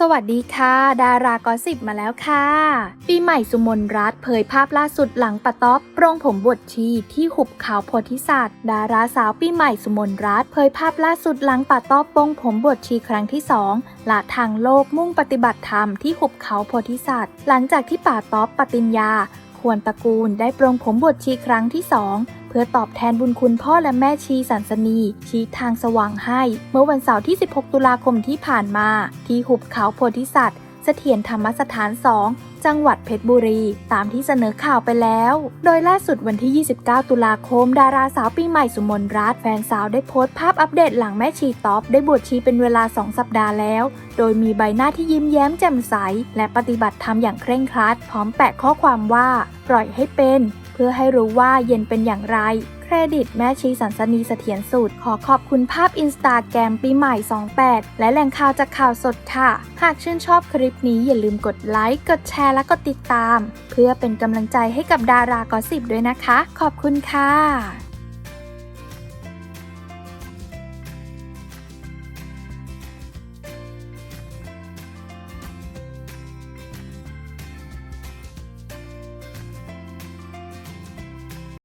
สวัสดีค่ะ ดารากอสิบมาแล้วค่ะ ปีใหม่สุมนรัตน์เผยภาพล่าสุดหลังปะต๊อบโปรงผมบวชชีที่หุบเขาโพธิสัตว์ ดาราสาวปีใหม่สุมนรัตน์เผยภาพล่าสุดหลังปะต๊อบโปรงผมบวชชีครั้งที่สองละทางโลกมุ่งปฏิบัติธรรมที่หุบเขาโพธิสัตว์ หลังจากที่ป่าต๊อบปฏิญญา ควรตระกูลได้ปรงผมบวชชีครั้งที่สองเพื่อตอบแทนบุญคุณพ่อและแม่ชีสันสนี ชี้ทางสว่างให้ เมื่อวันเสาร์ที่ 16 ตุลาคมที่ผ่านมา ที่หุบเขาโพธิสัตว์ เสถียรธรรมสถาน 2 จังหวัดเพชรบุรี ตามที่เสนอข่าวไปแล้ว โดยล่าสุดวันที่ 29 ตุลาคม ดาราสาวปีใหม่สุมนรัตน์แฟนสาวได้โพสต์ภาพอัปเดตหลังแม่ชีต๊อป ได้บวชชีเป็นเวลา 2 สัปดาห์แล้ว โดยมีใบหน้าที่ยิ้มแย้มแจ่มใส และปฏิบัติธรรมอย่างเคร่งครัด พร้อมแปะข้อความว่า ปล่อยให้เป็น เพื่อให้รู้ว่าเย็นเป็นอย่างไร เครดิตแม่ชีสันสนีเสถียรสุดขอขอบคุณภาพอินสตาแกรมปีใหม่ 28 และแหล่งข่าวจากข่าวสดค่ะ หากชื่นชอบคลิปนี้อย่าลืมกดไลค์ กดแชร์และกดติดตาม เพื่อเป็นกำลังใจให้กับดารากอสิบด้วยนะคะ ขอบคุณค่ะ